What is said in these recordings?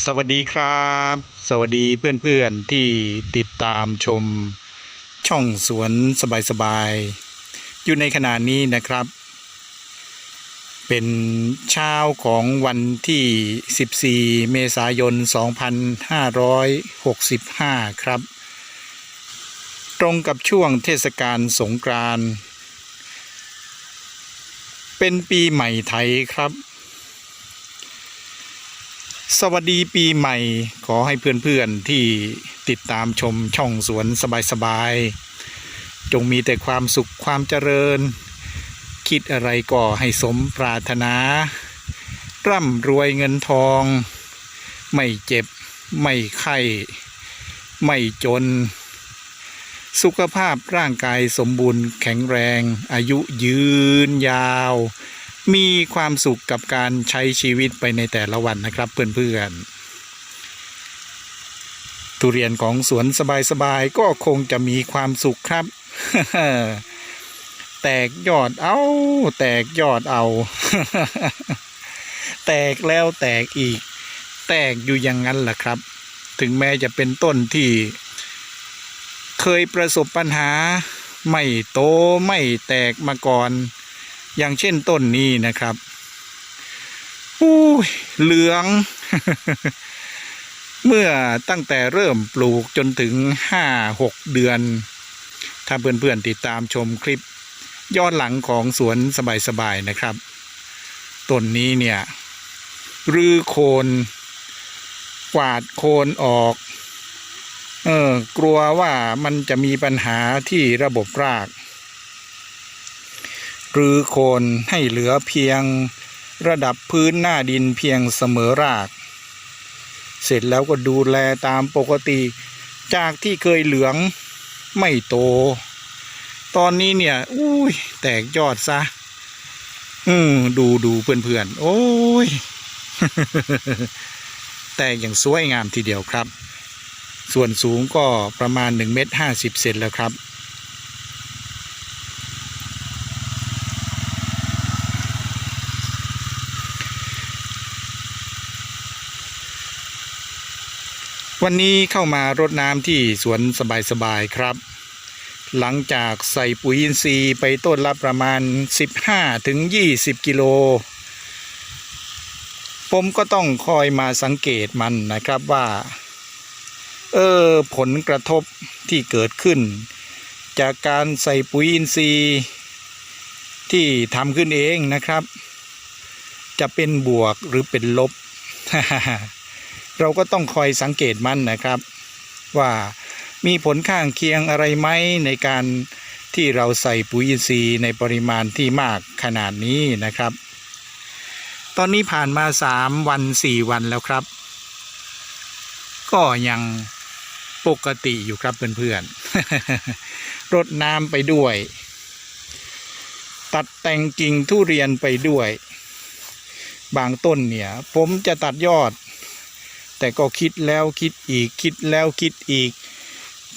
สวัสดีครับ สวัสดีเพื่อนๆที่ติดตามชมช่องสวนสบายๆ อยู่ในขณะนี้นะครับ เป็นเช้าของวันที่ 14 เมษายน 2565 ครับ ตรงกับช่วงเทศกาลสงกรานต์เป็นปีใหม่ไทยครับ สวัสดีปีใหม่ ขอให้เพื่อนๆที่ติดตามชมช่องสวนสบายๆ จงมีแต่ความสุขความเจริญ คิดอะไรก็ให้สมปรารถนา ร่ำรวยเงินทอง ไม่เจ็บ ไม่ไข้ ไม่จน สุขภาพร่างกายสมบูรณ์แข็งแรง อายุยืนยาว มีความสุขกับการใช้ชีวิตไปในแต่ละวันนะครับ เพื่อนๆทุเรียนของสวนสบายๆก็คงจะมีความสุขครับ แตกยอดเอา แตกยอดเอา แตกแล้วแตกอีก แตกอยู่อย่างนั้นแหละครับ ถึงแม้จะเป็นต้นที่ เคยประสบปัญหา ไม่โตไม่แตกมาก่อน อย่างเช่นต้นนี้นะครับอู้ยเหลือง เมื่อตั้งแต่เริ่มปลูกจนถึงห้าหกเดือน ถ้าเพื่อนๆติดตามชมคลิปย้อนหลังของสวนสบายๆนะครับต้นนี้เนี่ยรื้อโคนกวาดโคนออก เออกลัวว่ามันจะมีปัญหาที่ระบบราก รือโคนให้เหลือเพียงระดับพื้นหน้าดินเพียงเสมอราก เสร็จแล้วก็ดูแลตามปกติ จากที่เคยเหลืองไม่โต ตอนนี้เนี่ย อุ้ย แตกยอดซะ อืมดูดูเพื่อนๆ โอ้ย แตกอย่างสวยงามทีเดียวครับ ส่วนสูงก็ประมาณ1เมตร50เซนแล้วครับ วันนี้เข้ามารดน้ำที่สวนสบายๆครับ หลังจากใส่ปุ๋ยอินทรีย์ไปต้นละประมาณ 15ถึงกิโล ผมก็ต้องคอยมาสังเกตมันนะครับว่า เออผลกระทบที่เกิดขึ้น จากการใส่ปุ๋ยอินทรีย์ ที่ทำขึ้นเองนะครับ จะเป็นบวกหรือเป็นลบ เราก็ต้องคอยสังเกตมันนะครับ ว่ามีผลข้างเคียงอะไรไหมในการที่เราใส่ปุ๋ยอินทรีย์ในปริมาณที่มากขนาดนี้นะครับ ตอนนี้ผ่านมาสามวันสี่วันแล้วครับ ก็ยังปกติอยู่ครับเพื่อนๆรดน้ำไปด้วย ตัดแต่งกิ่งทุเรียนไปด้วย บางต้นเนี่ย ผมจะตัดยอด แต่ก็คิดแล้วคิดอีกคิดแล้วคิดอีก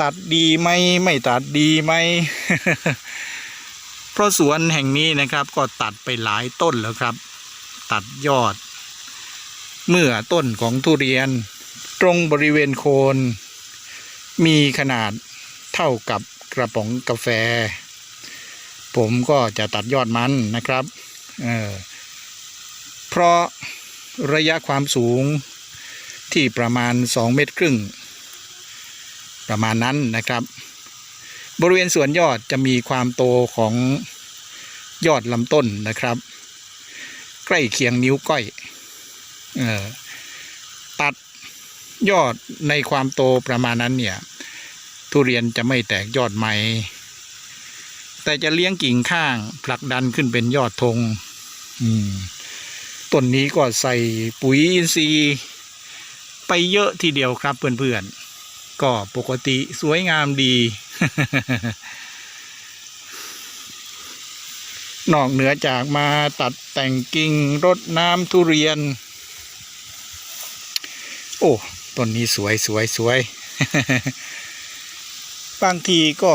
ตัดดีไหมไม่ตัดดีไหมเพราะสวนแห่งนี้นะครับก็ตัดไปหลายต้นแล้วครับ ตัดยอด เมื่อต้นของทุเรียน ตรงบริเวณโคน มีขนาดเท่ากับกระป๋องกาแฟ ผมก็จะตัดยอดมันนะครับเออเพราะระยะความสูง ที่ประมาณ 2 เมตรครึ่ง ประมาณนั้นนะครับ บริเวณส่วนยอดจะมีความโตของยอดลำต้นนะครับ ใกล้เคียงนิ้วก้อยออตัดยอดในความโตประมาณนั้นเนี่ย ทุเรียนจะไม่แตกยอดใหม่ แต่จะเลี้ยงกิ่งข้างผลักดันขึ้นเป็นยอดธงต้นนี้ก็ใส่ปุ๋ยอินทรีย์ ไปเยอะทีเดียวครับเพื่อนๆ ก็ปกติสวยงามดี นอกเหนือจากมาตัดแต่งกิ่งรดน้ำทุเรียน โอ้ต้นนี้สวยสวยสวยบางทีก็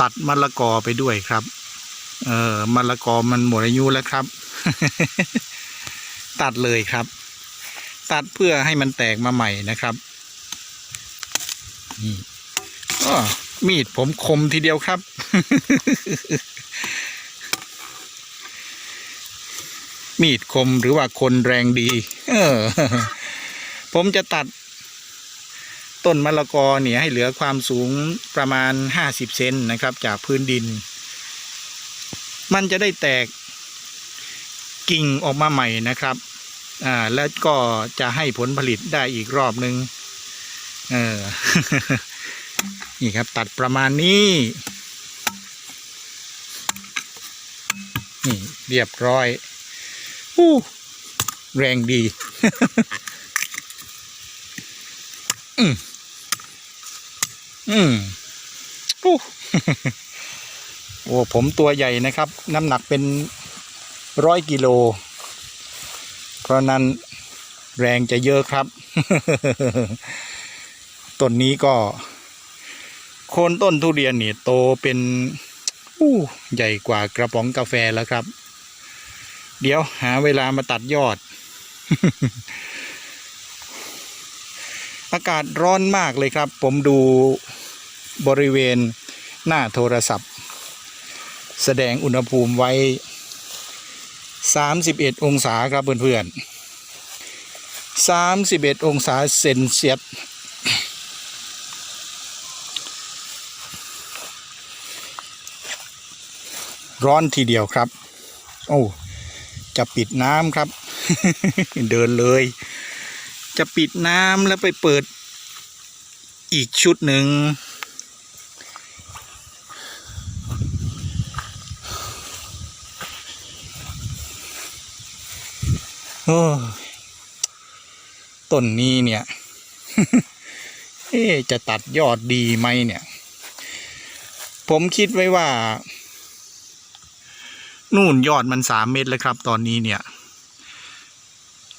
ตัดมะละกอไปด้วยครับ เออมะละกอมันหมดอายุแล้วครับ ตัดเลยครับ ตัดเพื่อให้มันแตกมาใหม่นะครับนี่อ้อมีดผมคมทีเดียวครับ มีดคมหรือว่าคนแรงดี เออ ผมจะตัด ต้นมะละกอเนี่ยให้เหลือความสูงประมาณ50เซนนะครับ จากพื้นดิน มันจะได้แตก กิ่งออกมาใหม่นะครับอ่าแล้วก็จะให้ผลผลิตได้อีกรอบหนึ่งเออนี่ครับตัดประมาณนี้ นี่เรียบร้อยอู้แรงดีอืมอืมอู้โอ้ผมตัวใหญ่นะครับ น้ำหนักเป็น ร้อยกิโล เพราะนั้นแรงจะเยอะครับ ต้นนี้ก็ โคนต้นทุเรียนนี่โตเป็นอู้ใหญ่กว่ากระป๋องกาแฟแล้วครับ เดี๋ยวหาเวลามาตัดยอด อากาศร้อนมากเลยครับ ผมดูบริเวณหน้าโทรศัพท์ แสดงอุณหภูมิไว้ 31 องศาครับเพื่อนๆ31 องศาเซนเซียสร้อนทีเดียวครับ โอ้จะปิดน้ำครับ เดินเลย จะปิดน้ำแล้วไปเปิดอีกชุดหนึ่ง โอ้ต้นนี้เนี่ย เอ๊จะตัดยอดดีไหมเนี่ย ผมคิดไว้ว่า นู่นยอดมันสามเมตรเลยครับ ตอนนี้เนี่ย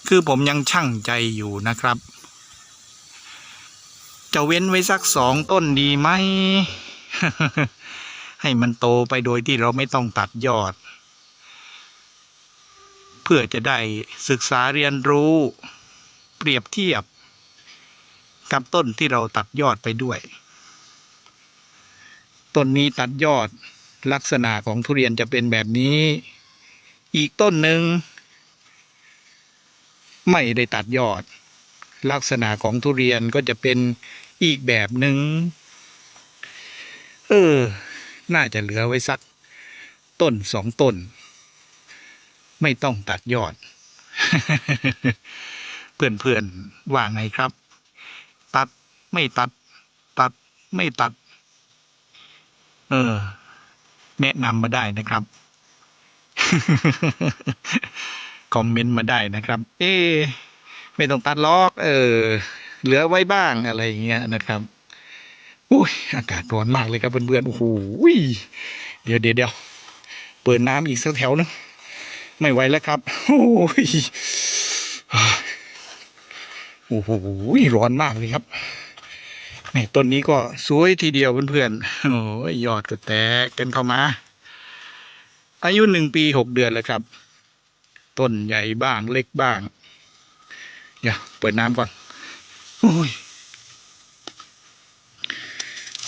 คือผมยังช่างใจอยู่นะครับ จะเว้นไว้สักสองต้นดีไหม ให้มันโตไปโดยที่เราไม่ต้องตัดยอด เพื่อจะได้ศึกษาเรียนรู้เปรียบเทียบกับต้นที่เราตัดยอดไปด้วย ต้นนี้ตัดยอดลักษณะของทุเรียนจะเป็นแบบนี้ อีกต้นหนึ่งไม่ได้ตัดยอด ลักษณะของทุเรียนก็จะเป็นอีกแบบหนึ่งเออ น่าจะเหลือไว้สักต้นสองต้น ไม่ต้องตัดยอด เพื่อนๆว่าไงครับ ตัดไม่ตัด ตัดไม่ตัด เออ แนะนำมาได้นะครับ คอมเมนต์มาได้นะครับ เอ๊ไม่ต้องตัดล็อก เออ เหลือไว้บ้างอะไรอย่างเงี้ยนะครับอุ้ยอากาศร้อนมากเลยครับเพื่อนๆโอ้โหเดี๋ยวเดี๋ยวเดี๋ยวเปิดน้ำอีกสักแถวนึง ไม่ไหวแล้วครับโอ้ยโอ้โหร้อนมากเลยครับนี่ต้นนี้ก็สวยทีเดียวเพื่อนๆโอ้ยยอดก็แตกกันเข้ามา อายุหนึ่งปีหกเดือนแล้วครับ ต้นใหญ่บ้างเล็กบ้างเดี๋ยวเปิดน้ำก่อนโอ้ย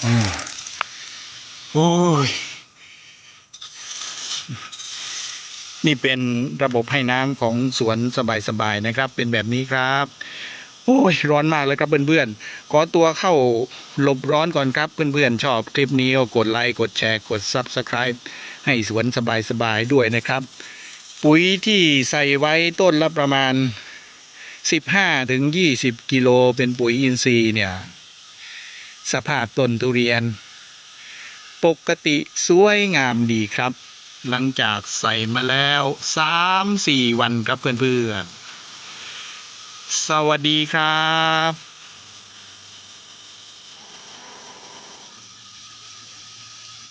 อ้าวโอ้ย นี่เป็นระบบให้น้ำของสวนสบายๆนะครับ เป็นแบบนี้ครับโอ้ยร้อนมากเลยครับเพื่อนๆขอตัวเข้าหลบร้อนก่อนครับเพื่อนๆชอบคลิปนี้ก็กดไลค์กดแชร์กด Subscribe ให้สวนสบายๆด้วยนะครับ ปุ๋ยที่ใส่ไว้ต้นละประมาณ 15ถึง20 กิโลเป็นปุ๋ยอินทรีย์เนี่ย สภาพต้นทุเรียน ปกติสวยงามดีครับ หลังจากใส่มาแล้วสามสี่วันครับเพื่อนๆ สวัสดีครับ